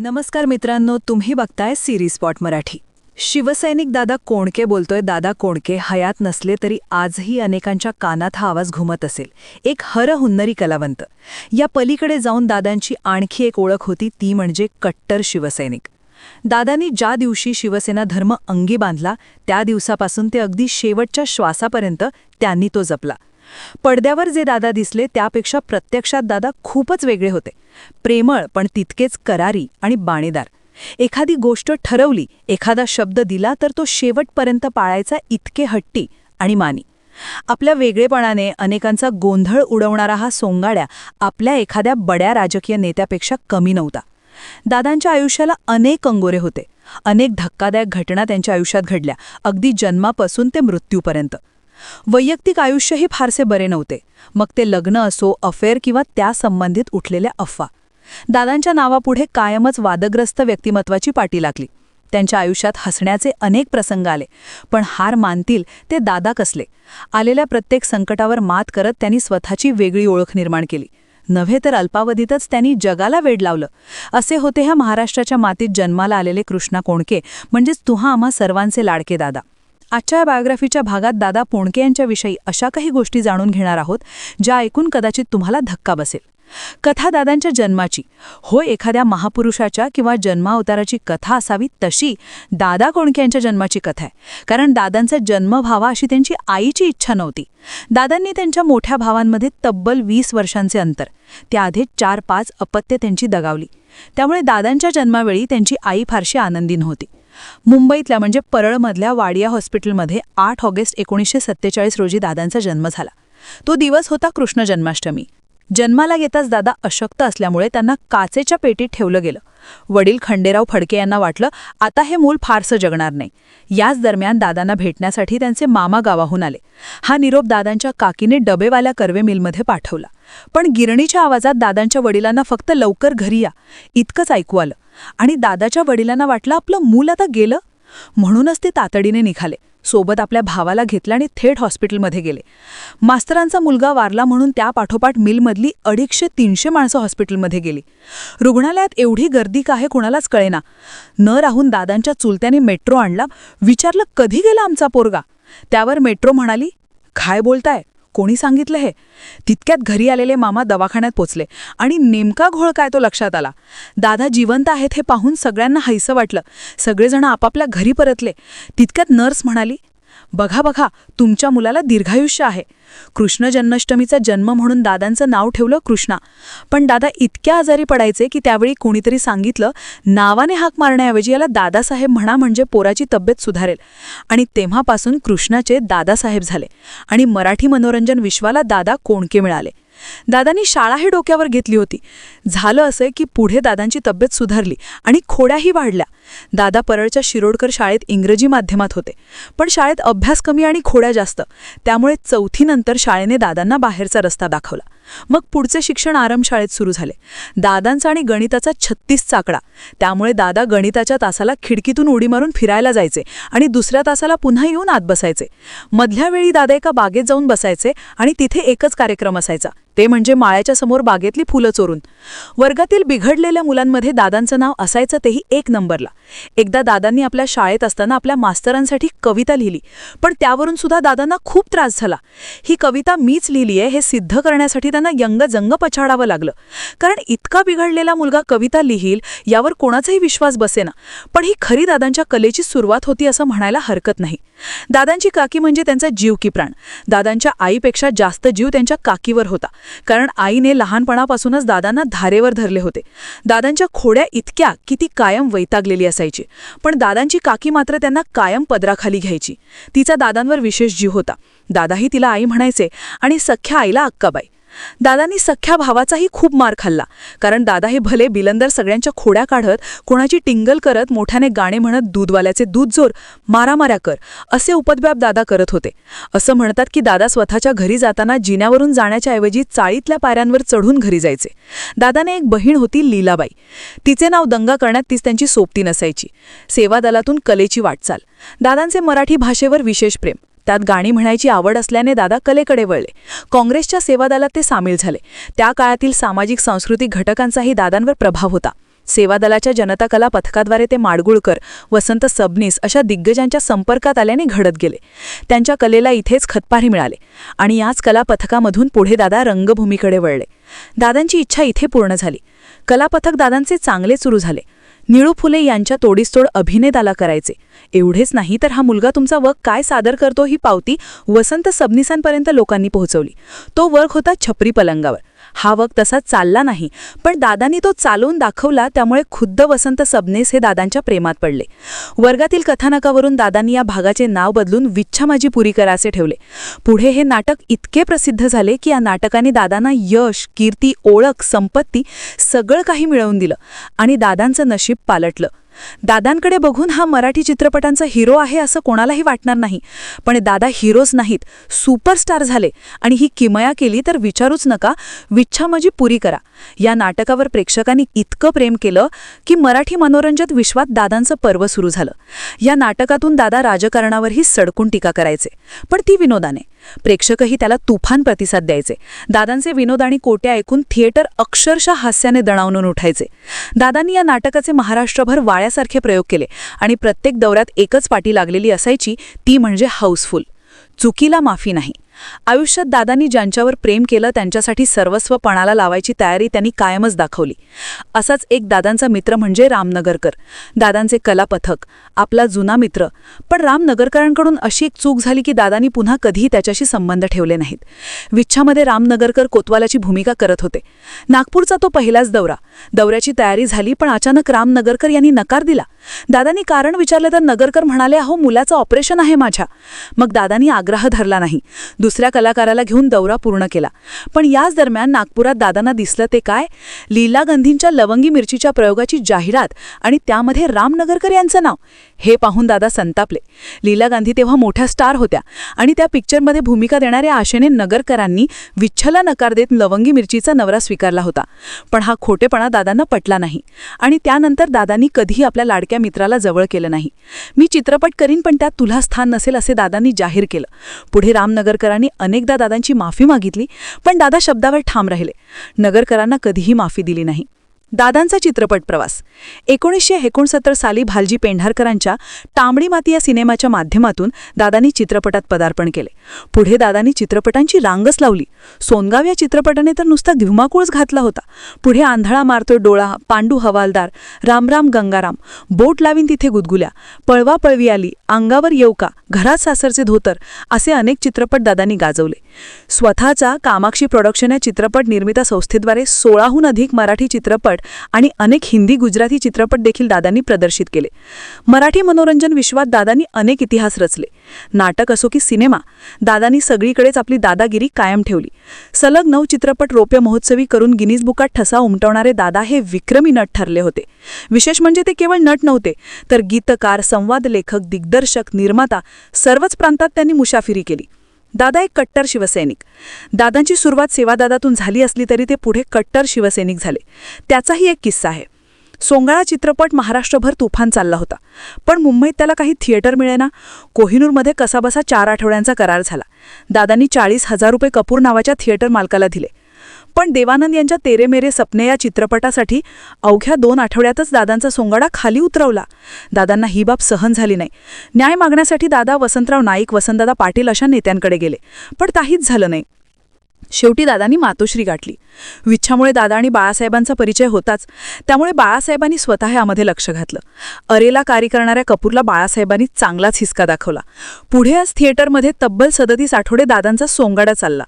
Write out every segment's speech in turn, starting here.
नमस्कार मित्रांनो तुम्ही बघताय सिरी स्पॉट मराठी. शिवसैनिक दादा कोणके बोलतोय दादा कोणके हयात नसले तरी आजही अनेकांच्या कानात हा आवाज घुमत असेल. एक हर हुन्नरी कलावंत. या पलीकडे जाऊन दादांची आणखी एक ओळख होती ती म्हणजे कट्टर शिवसैनिक. दादांनी ज्या दिवशी शिवसेना धर्म अंगी बांधला त्या दिवसापासून ते अगदी शेवटच्या श्वासापर्यंत त्यांनी तो जपला. पडद्यावर जे दादा दिसले त्यापेक्षा प्रत्यक्षात दादा खूपच वेगळे होते. प्रेमळ पण तितकेच करारी आणि बाणेदार. एखादी गोष्ट ठरवली एखादा शब्द दिला तर तो शेवटपर्यंत पाळायचा इतके हट्टी आणि मानी. आपल्या वेगळेपणाने अनेकांचा गोंधळ उडवणारा हा सोंगाड्या आपल्या एखाद्या बड्या राजकीय नेत्यापेक्षा कमी नव्हता. दादांच्या आयुष्याला अनेक अंगोरे होते. अनेक धक्कादायक घटना त्यांच्या आयुष्यात घडल्या. अगदी जन्मापासून ते मृत्यूपर्यंत. वैयक्तिक आयुष्यही फारसे बरे नव्हते. मग ते लग्न असो अफेअर किंवा त्या संबंधित उठलेल्या अफवा. दादांच्या नावापुढे कायमच वादग्रस्त व्यक्तिमत्वाची पाटी लागली. त्यांच्या आयुष्यात हसण्याचे अनेक प्रसंग आले पण हार मानतील ते दादा कसले? आलेल्या प्रत्येक संकटावर मात करत त्यांनी स्वतःची वेगळी ओळख निर्माण केली. नव्हे तर अल्पावधीतच त्यांनी जगाला वेड लावलं. असे होते ह्या महाराष्ट्राच्या मातीत जन्माला आलेले कृष्णा कोणके म्हणजेच तुहा आम्हा सर्वांचे लाडके दादा. आजच्या बायोग्राफीच्या भागात दादा पोणके यांच्याविषयी अशा काही गोष्टी जाणून घेणार आहोत ज्या ऐकून कदाचित तुम्हाला धक्का बसेल. कथा दादांच्या जन्माची. होय एखाद्या महापुरुषाच्या किंवा जन्मावताराची कथा असावी तशी दादा कोणके यांच्या जन्माची कथा आहे. कारण दादांचा जन्म व्हावा अशी त्यांची आईची इच्छा नव्हती. दादांनी त्यांच्या मोठ्या भावांमध्ये तब्बल वीस वर्षांचे अंतर त्याआधी चार पाच अपत्य त्यांची दगावली. त्यामुळे दादांच्या जन्मावेळी त्यांची आई फारशी आनंदी नव्हती. मुंबईतल्या म्हणजे परळमधल्या वाडिया हॉस्पिटलमध्ये आठ ऑगस्ट एकोणीसशे सत्तेचाळीस रोजी दादांचा जन्म झाला. तो दिवस होता कृष्ण जन्माष्टमी. जन्माला येताच दादा अशक्त असल्यामुळे त्यांना काचेच्या पेटीत ठेवलं गेलं. वडील खंडेराव फडके यांना वाटलं आता हे मूल फारसं जगणार नाही. याच दरम्यान दादांना भेटण्यासाठी त्यांचे मामा गावाहून आले. हा निरोप दादांच्या काकीने डबेवाल्या कर्वे मिलमध्ये पाठवला. पण गिरणीच्या आवाजात दादांच्या वडिलांना फक्त लवकर घरी या इतकंच ऐकू आलं. आणि दादाच्या वडिलांना वाटलं आपलं मूल आता गेलं? म्हणूनच ते तातडीने निघाले. सोबत आपल्या भावाला घेतलं आणि थेट हॉस्पिटलमध्ये गेले. मास्तरांचा मुलगा वारला म्हणून त्या पाठोपाठ मिलमधली अडीचशे तीनशे माणसं हॉस्पिटलमध्ये गेली. रुग्णालयात एवढी गर्दी का आहे कुणालाच कळेना. न राहून दादांच्या चुलत्याने मेट्रो आणला. विचारलं कधी गेला आमचा पोरगा? त्यावर मेट्रो म्हणाली काय बोलताय? कोणी सांगितलं हे? तितक्यात घरी आलेले मामा दवाखान्यात पोचले आणि नेमका घोळ काय तो लक्षात आला. दादा जिवंत आहेत हे पाहून सगळ्यांना हैसं वाटलं. सगळेजण आपापल्या घरी परतले. तितक्यात नर्स म्हणाली बघा बघा तुमच्या मुलाला दीर्घायुष्य आहे. कृष्ण जन्माष्टमीचा जन्म म्हणून दादांचं नाव ठेवलं कृष्णा. पण दादा इतक्या आजारी पडायचे की त्यावेळी कोणीतरी सांगितलं नावाने हाक मारण्याऐवजी याला दादासाहेब म्हणा म्हणजे पोराची तब्येत सुधारेल. आणि तेव्हापासून कृष्णाचे दादासाहेब झाले. आणि मराठी मनोरंजन विश्वाला दादा कोणके मिळाले? दादांनी शाळाही डोक्यावर घेतली होती. झालं असं की पुढे दादांची तब्येत सुधारली आणि खोड्याही वाढल्या. दादा परळच्या शिरोडकर शाळेत इंग्रजी माध्यमात होते. पण शाळेत अभ्यास कमी आणि खोड्या जास्त. त्यामुळे चौथीनंतर शाळेने दादांना बाहेरचा रस्ता दाखवला. मग पुढचे शिक्षण आरामशाळेत सुरू झाले. दादांचा आणि गणिताचा छत्तीस चाकडा. त्यामुळे दादा गणिताच्या तासाला खिडकीतून उडी मारून फिरायला जायचे आणि दुसऱ्या तासाला पुन्हा येऊन आत बसायचे. मधल्या वेळी दादा एका बागेत जाऊन बसायचे आणि तिथे एकच कार्यक्रम असायचा. ते म्हणजे माळ्याच्या समोर बागेतली फुलं चोरून. वर्गातील बिघडलेल्या मुलांमध्ये दादांचं नाव असायचं तेही एक नंबरला. एकदा दादांनी आपल्या शाळेत असताना आपल्या मास्तरांसाठी कविता लिहिली पण त्यावरून सुद्धा दादांना खूप त्रास झाला. ही कविता मीच लिहिली आहे हे सिद्ध करण्यासाठी त्यांना यंगजंग पछाडावं लागलं. कारण इतका बिघडलेला मुलगा कविता लिहील यावर कोणाचाही विश्वास बसेना. पण ही खरी दादांच्या कलेची सुरुवात होती असं म्हणायला हरकत नाही. दादांची काकी म्हणजे त्यांचा जीव की प्राण. दादांच्या आईपेक्षा जास्त जीव त्यांच्या काकीवर होता. कारण आईने लहानपणापासूनच दादांना धारेवर धरले होते. दादांच्या खोड्या इतक्या की ती कायम वैतागलेली असायची. पण दादांची काकी मात्र त्यांना कायम पदराखाली घ्यायची. तिचा दादांवर विशेष जीव होता. दादाही तिला आई म्हणायचे आणि सख्या आईला अक्काबाई. दादांनी सख्या भावाचाही खूप मार खाल्ला. कारण दादा हे भले बिलंदर सगळ्यांच्या खोड्या काढत कोणाची टिंगल करत मोठ्याने गाणे म्हणत दूधवाल्याचे दूध जोर मारामाऱ्या कर असे उपद्व्याप दादा करत होते. असं म्हणतात की दादा स्वतःच्या घरी जाताना जिन्यावरून जाण्याच्या ऐवजी चाळीतल्या पायऱ्यांवर चढून घरी जायचे. दादाने एक बहीण होती लीलाबाई. तिचे नाव दंगा करण्यात तीच त्यांची सोबती नसायची. सेवा दलातून कलेची वाटचाल. दादांचे मराठी भाषेवर विशेष प्रेम. त्यात गाणी म्हणायची आवड असल्याने दादा कलेकडे वळले. काँग्रेसच्या सेवादलात ते सामील झाले. त्या काळातील सामाजिक सांस्कृतिक घटकांचाही दादांवर प्रभाव होता. सेवादलाच्या जनता कला पथकाद्वारे ते माडगुळकर वसंत सबनीस अशा दिग्गजांच्या संपर्कात आल्याने घडत गेले. त्यांच्या कलेला इथेच खतपारी मिळाले आणि याच कला पथकामधून पुढे दादा रंगभूमीकडे वळले. दादांची इच्छा इथे पूर्ण झाली. कलापथक दादांचे चांगले सुरू झाले. निळू फुले यांच्या तोडीसतोड अभिनेताला करायचे. एवढेच नाही तर हा मुलगा तुमचा वर्क काय सादर करतो ही पावती वसंत सबनिसांपर्यंत लोकांनी पोहोचवली. तो वर्क होता छपरी पलंगावर. हा वग तसा चालला नाही. पण दादांनी तो चालवून दाखवला त्यामुळे खुद्द वसंत सबनेस हे दादांच्या प्रेमात पडले. वर्गातील कथानकावरून दादांनी या भागाचे नाव बदलून विच्छा माझी पुरी करा असे ठेवले. पुढे हे नाटक इतके प्रसिद्ध झाले की या नाटकाने दादांना यश कीर्ती ओळख संपत्ती सगळं काही मिळवून दिलं आणि दादांचं नशीब पालटलं. दादांकडे बघून हा मराठी चित्रपटांचा हिरो आहे असं कोणालाही वाटणार नाही. पण दादा हिरोज नाहीत सुपरस्टार झाले आणि ही किमया केली तर विचारूच नका विच्छा माझी पुरी करा. या नाटकावर प्रेक्षकांनी इतकं प्रेम केलं की मराठी मनोरंजन विश्वात दादांचं पर्व सुरू झालं. या नाटकातून दादा राजकारणावरही सडकून टीका करायचे. पण ती विनोदाने प्रेक्षकही त्याला तुफान प्रतिसाद द्यायचे. दादांचे विनोद आणि कोट्या ऐकून थिएटर अक्षरशः हास्याने दणावून उठायचे. दादांनी या नाटकाचे महाराष्ट्रभर वाळ्यासारखे प्रयोग केले आणि प्रत्येक दौऱ्यात एकच पाटी लागलेली असायची ती म्हणजे हाऊसफुल. चुकीला माफी नाही. आयुष्यात दादांनी ज्यांच्यावर प्रेम केलं त्यांच्यासाठी सर्वस्व पणाला लावायची तयारी त्यांनी कायमच दाखवली. असाच एक दादांचा मित्र म्हणजे रामनगरकर. दादांचे कलापथक आपला जुना मित्र. पण रामनगरकरांकडून अशी एक चूक झाली की दादांनी पुन्हा कधीही त्याच्याशी संबंध ठेवले नाहीत. विच्छामध्ये रामनगरकर कोतवालाची भूमिका करत होते. नागपूरचा तो पहिलाच दौरा. दौऱ्याची तयारी झाली पण अचानक रामनगरकर यांनी नकार दिला. दादांनी कारण विचारलं तर नगरकर म्हणाले अहो मुलाचं ऑपरेशन आहे माझ्या. मग दादांनी आग्रह धरला नाही. दुसऱ्या कलाकाराला घेऊन दौरा पूर्ण केला. पण याच दरम्यान नागपुरात दादांना दिसलं ते काय? लीला गांधींच्या लवंगी मिरचीच्या प्रयोगाची जाहिरात आणि त्यामध्ये रामनगरकर यांचं नाव. हे पाहून दादा संतापले. लीला गांधी तेव्हा मोठ्या स्टार होत्या आणि त्या पिक्चरमध्ये भूमिका देणाऱ्या आशेने नगरकरांनी विच्छला नकार देत लवंगी मिरचीचा नवरा स्वीकारला होता. पण हा खोटेपणा दादांना पटला नाही. आणि त्यानंतर दादांनी कधीही आपल्या लाडक्या मित्राला जवळ केलं नाही. मी चित्रपट करीन पण त्यात तुला स्थान नसेल असे दादांनी जाहीर केलं. पुढे रामनगरकरांनी अनेकदा दादांची माफी मागितली पण दादा शब्दावर ठाम राहिले. नगरकरांना कधीही माफी दिली नाही. दादांचा चित्रपट प्रवास. एकोणीसशे एकोणसत्तर साली भालजी पेंढारकरांच्या तांबडी माती या सिनेमाच्या माध्यमातून दादांनी चित्रपटात पदार्पण केले. पुढे दादांनी चित्रपटांची रांगच लावली. सोनगाव या चित्रपटाने तर नुसता धुमाकूळच घातला होता. पुढे आंधळा मारतोय डोळा पांडू हवालदार रामराम गंगाराम. बोट लावीन तिथे गुदगुल्या. पळवा पळवी आली अंगावर येऊ का घरात सासरचे धोतर असे अनेक चित्रपट दादांनी गाजवले. स्वतःचा कामाक्षी प्रोडक्शन या चित्रपट निर्मिता संस्थेद्वारे सोळाहून अधिक मराठी चित्रपट आणि अनेक हिंदी गुजराती चित्रपट देखील दादांनी प्रदर्शित केले. मराठी मनोरंजन विश्वात दादांनी अनेक इतिहास रचले. नाटक असो की सिनेमा दादांनी सगळीकडेच आपली दादागिरी कायम ठेवली. सलग नऊ चित्रपट रोप्य महोत्सवी करून गिनीज बुकात ठसा उमटवणारे दादा हे विक्रमी नट ठरले होते. विशेष म्हणजे ते केवळ नट नव्हते तर गीतकार संवाद लेखक दिग्दर्शक निर्माता सर्वच प्रांतात त्यांनी मुसाफिरी केली. दादा एक कट्टर शिवसैनिक. दादांची सुरुवात सेवादादातून झाली असली तरी ते पुढे कट्टर शिवसैनिक झाले. त्याचाही एक किस्सा आहे. सोंगाळा चित्रपट महाराष्ट्रभर तुफान चालला होता. पण मुंबईत त्याला काही थिएटर मिळेना. कोहिनूरमध्ये कसाबसा चार आठवड्यांचा करार झाला. दादांनी चाळीस हजार रुपये कपूर नावाच्या थिएटर मालकाला दिले. पण देवानंद यांच्या तेरे मेरे सपने या चित्रपटासाठी अवघ्या दोन आठवड्यातच दादांचा सोंगाडा खाली उतरवला. दादांना ही बाब सहन झाली नाही. न्याय मागण्यासाठी दादा वसंतराव नाईक वसंतदादा पाटील अशा नेत्यांकडे गेले. पण काहीच झालं नाही. शेवटी दादांनी मातोश्री गाठली. विच्छामुळे दादा आणि बाळासाहेबांचा परिचय होताच. त्यामुळे बाळासाहेबांनी स्वतः यामध्ये लक्ष घातलं. अरेला कार्य करणाऱ्या कपूरला बाळासाहेबांनी चांगलाच हिसका दाखवला. पुढे आज थिएटरमध्ये तब्बल सदतीस आठवडे दादांचा सोंगाडा चालला.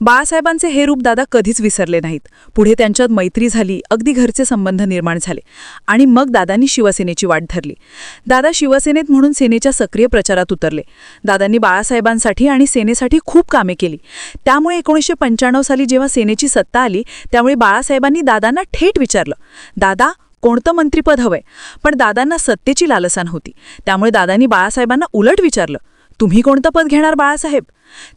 बाळासाहेबांचे हे रूप दादा कधीच विसरले नाहीत. पुढे त्यांच्यात मैत्री झाली अगदी घरचे संबंध निर्माण झाले आणि मग दादांनी शिवसेनेची वाट धरली. दादा शिवसेनेत म्हणून सेनेच्या सक्रिय प्रचारात उतरले. दादांनी बाळासाहेबांसाठी आणि सेनेसाठी खूप कामे केली. त्यामुळे एकोणीसशे पंच्याण्णव साली जेव्हा सेनेची सत्ता आली त्यामुळे बाळासाहेबांनी दादांना थेट विचारलं दादा कोणतं मंत्रीपद हवंय? पण दादांना सत्तेची लालसाण होती. त्यामुळे दादांनी बाळासाहेबांना उलट विचारलं तुम्ही कोणतं पद घेणार बाळासाहेब?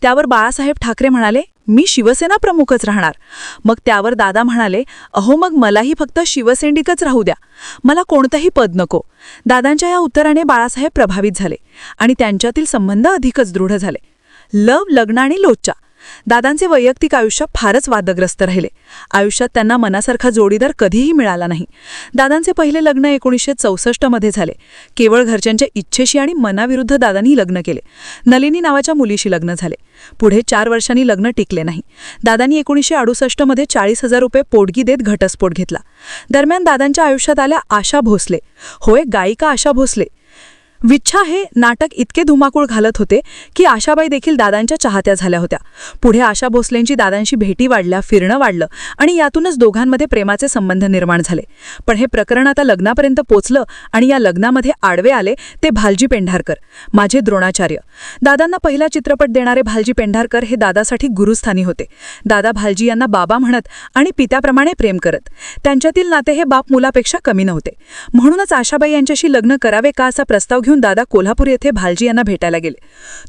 त्यावर बाळासाहेब ठाकरे म्हणाले मी शिवसेना प्रमुखच राहणार. मग त्यावर दादा म्हणाले अहो मग मलाही फक्त शिवसैनिकच राहू द्या. मला कोणतंही पद नको. दादांच्या या उत्तराने बाळासाहेब प्रभावित झाले आणि त्यांच्यातील संबंध अधिकच दृढ झाले. लव लग्न आणि लोच्चा दादांचे वैयक्तिक आयुष्य फारच वादग्रस्त राहिले. आयुष्यात त्यांना मनासारखा जोडीदार कधीही मिळाला नाही. दादांचे पहिले लग्न एकोणीसशे चौसष्टमध्ये झाले. केवळ घरच्यांच्या इच्छेशी आणि मनाविरुद्ध दादांनी लग्न केले. नलिनी नावाच्या मुलीशी लग्न झाले. पुढे चार वर्षांनी लग्न टिकले नाही. दादांनी एकोणीसशे अडुसष्टमध्ये चाळीस हजार रुपये पोटगी देत घटस्फोट घेतला. दरम्यान दादांच्या आयुष्यात आल्या आशा भोसले. होय गायिका आशा भोसले. विच्छा हे नाटक इतके धुमाकूळ घालत होते की आशाबाई देखील दादांच्या चाहत्या झाल्या होत्या. पुढे आशा भोसलेंची दादांशी भेटी वाढल्या फिरणं वाढलं आणि यातूनच दोघांमध्ये प्रेमाचे संबंध निर्माण झाले. पण हे प्रकरण आता लग्नापर्यंत पोचलं आणि या लग्नामध्ये आडवे आले ते भालजी पेंढारकर माझे द्रोणाचार्य. दादांना पहिला चित्रपट देणारे भालजी पेंढारकर हे दादासाठी गुरुस्थानी होते. दादा भालजी यांना बाबा म्हणत आणि पित्याप्रमाणे प्रेम करत. त्यांच्यातील नाते हे बाप मुलापेक्षा कमी नव्हते. म्हणूनच आशाबाई यांच्याशी लग्न करावे का असा प्रस्ताव घेऊन दादा कोल्हापूर येथे भालजी यांना भेटायला गेले.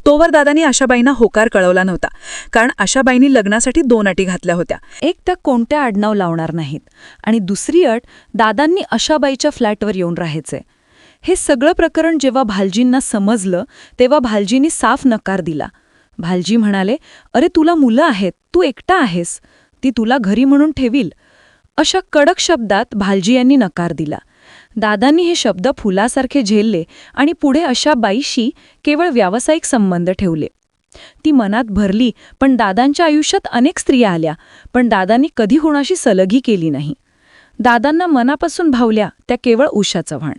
तोवर दादांनी आशाबाईंना होकार कळवला नव्हता. कारण आशाबाईंनी लग्नासाठी दोन अटी घातल्या होत्या. एक त्या कोणत्या आडनाव लावणार नाहीत आणि दुसरी अट दादांनी आशाबाईच्या फ्लॅटवर येऊन राहायचे. हे सगळं प्रकरण जेव्हा भालजींना समजलं तेव्हा भालजींनी साफ नकार दिला. भालजी म्हणाले अरे तुला मुलं आहेत तू एकटा आहेस. ती तुला घरी म्हणून ठेवील. अशा कडक शब्दात भालजी यांनी नकार दिला. दादांनी हे शब्द फुलासारखे झेलले आणि पुढे अशा बाईशी केवळ व्यावसायिक संबंध ठेवले. ती मनात भरली पण दादांच्या आयुष्यात अनेक स्त्रिया आल्या पण दादांनी कधी कोणाशी सलगी केली नाही. दादांना मनापासून भावल्या त्या केवळ उषा चव्हाण.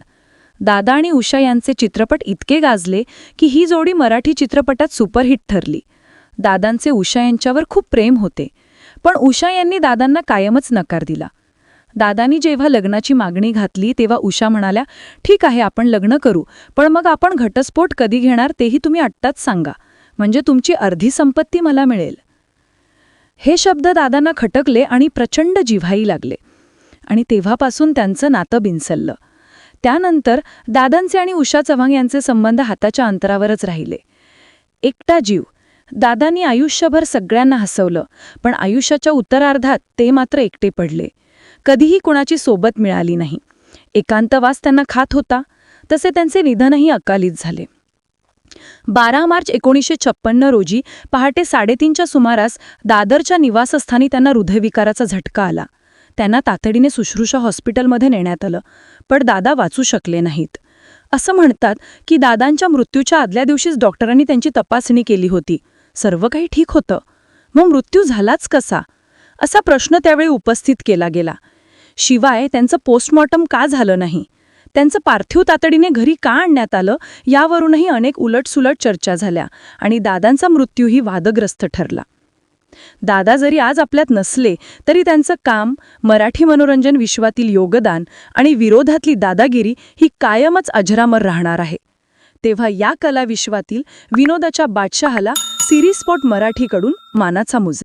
दादा आणि उषा यांचे चित्रपट इतके गाजले की ही जोडी मराठी चित्रपटात सुपरहिट ठरली. दादांचे उषा यांच्यावर खूप प्रेम होते पण उषा यांनी दादांना कायमच नकार दिला. दादांनी जेव्हा लग्नाची मागणी घातली तेव्हा उषा म्हणाल्या ठीक आहे आपण लग्न करू पण मग आपण घटस्फोट कधी घेणार तेही तुम्ही आत्ताच सांगा. म्हणजे तुमची अर्धी संपत्ती मला मिळेल. हे शब्द दादांना खटकले आणि प्रचंड जिव्हाई लागले. आणि तेव्हापासून त्यांचं नातं बिनसललं त्यानंतर दादांचे आणि उषा चव्हाण यांचे संबंध हाताच्या अंतरावरच राहिले. एकटा जीव. दादांनी आयुष्यभर सगळ्यांना हसवलं पण आयुष्याच्या उत्तरार्धात ते मात्र एकटे पडले. कधीही कुणाची सोबत मिळाली नाही. एकांतवास त्यांना खात होता. तसे त्यांचे निधनही अकालीत झाले. बारा मार्च एकोणीसशे छप्पन्न रोजी पहाटे साडेतीनच्या सुमारास दादरच्या निवासस्थानी त्यांना हृदयविकाराचा झटका आला. त्यांना तातडीने सुश्रूषा हॉस्पिटलमध्ये नेण्यात आलं पण दादा वाचू शकले नाहीत. असं म्हणतात की दादांच्या मृत्यूच्या आदल्या दिवशीच डॉक्टरांनी त्यांची तपासणी केली होती. सर्व काही ठीक होतं. मग मृत्यू झालाच कसा? असा प्रश्न त्यावेळी उपस्थित केला गेला. शिवाय त्यांचं पोस्टमॉर्टम का झालं नाही? त्यांचं पार्थिव तातडीने घरी का आणण्यात आलं? यावरूनही अनेक उलटसुलट चर्चा झाल्या आणि दादांचा मृत्यूही वादग्रस्त ठरला. दादा जरी आज आपल्यात नसले तरी त्यांचं काम मराठी मनोरंजन विश्वातील योगदान आणि विरोधातली दादागिरी ही कायमच अजरामर राहणार आहे. तेव्हा या कला विश्वातील विनोदाच्या बादशहाला सिरीस्पॉट मराठीकडून मानाचा मुज